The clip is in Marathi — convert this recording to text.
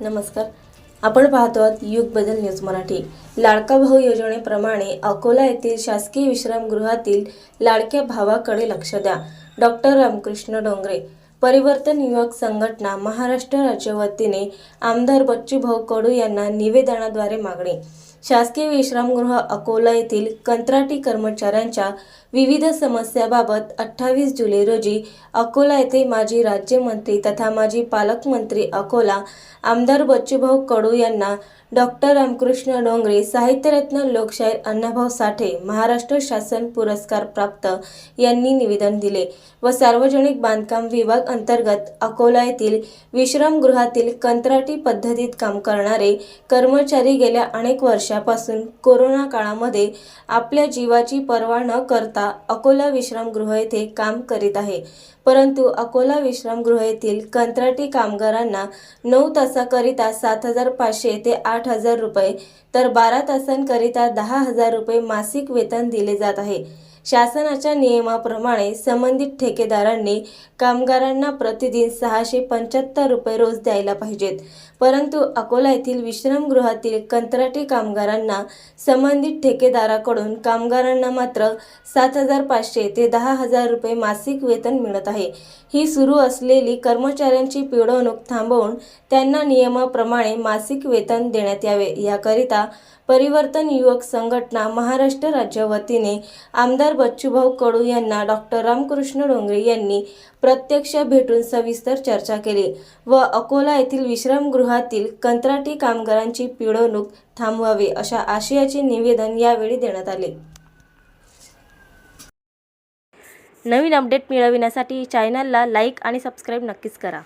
नमस्कार. आपण पाहतो आहात युग बदल न्यूज मराठी. लाडका भाऊ योजनेप्रमाणे अकोला येथील शासकीय विश्रामगृहातील लाडक्या भावाकडे लक्ष द्या. डॉक्टर रामकृष्ण डोंगरे. परिवर्तन युवक संघटना महाराष्ट्र राज्य वतीने आमदार बच्चूभाऊ कडू यांना निवेदनाद्वारे मागणी. शासकीय विश्रामगृह अकोला येथील कंत्राटी कर्मचाऱ्यांच्या विविध समस्याबाबत अठ्ठावीस जुलै रोजी अकोला येथे माजी राज्यमंत्री तथा माजी पालकमंत्री अकोला आमदार बच्चूभाऊ कडू यांना डॉक्टर रामकृष्ण डोंगरे साहित्यरत्न लोकशाहीर अण्णाभाऊ साठे महाराष्ट्र शासन पुरस्कार प्राप्त यांनी निवेदन दिले व सार्वजनिक बांधकाम विभाग अंतर्गत अकोला येथील विश्रामगृहातील कंत्राटी पद्धतीत काम करणारे कर्मचारी गेल्या अनेक वर्षापासून कोरोना काळामध्ये आपल्या जीवाची पर्वा न करता अकोला विश्रामगृह येथे काम करीत आहे. परंतु अकोला विश्रामगृह येथील कंत्राटी कामगारांना नऊ तासाकरिता सात हजार पाचशे ते आठ हजार रुपये तर बारा तासांकरिता दहा हजार रुपये मासिक वेतन दिले जात आहे. शासनाच्या नियमाप्रमाणे संबंधित ठेकेदारांनी कामगारांना प्रतिदिन सहाशे पंच्याहत्तर रुपये रोज द्यायला पाहिजेत. परंतु अकोला येथील विश्रामगृहातील कंत्राटी कामगारांना संबंधित ठेकेदाराकडून कामगारांना मात्र सात हजार पाचशे ते दहा हजार रुपये मासिक वेतन मिळत आहे. ही सुरू असलेली कर्मचाऱ्यांची पिळवणूक थांबवून त्यांना नियमाप्रमाणे मासिक वेतन देण्यात यावे. याकरिता परिवर्तन युवक संघटना महाराष्ट्र राज्य वतीने आमदार बच्चूभाऊ कडू यांना डॉक्टर रामकृष्ण डोंगरे यांनी प्रत्यक्ष भेटून सविस्तर चर्चा केली व अकोला येथील विश्रामगृहातील कंत्राटी कामगारांची पिळवणूक थांबवावी अशा आशयाचे निवेदन यावेळी देण्यात आले. नवीन अपडेट मिळविण्यासाठी चॅनलला लाईक आणि सबस्क्राईब नक्कीच करा.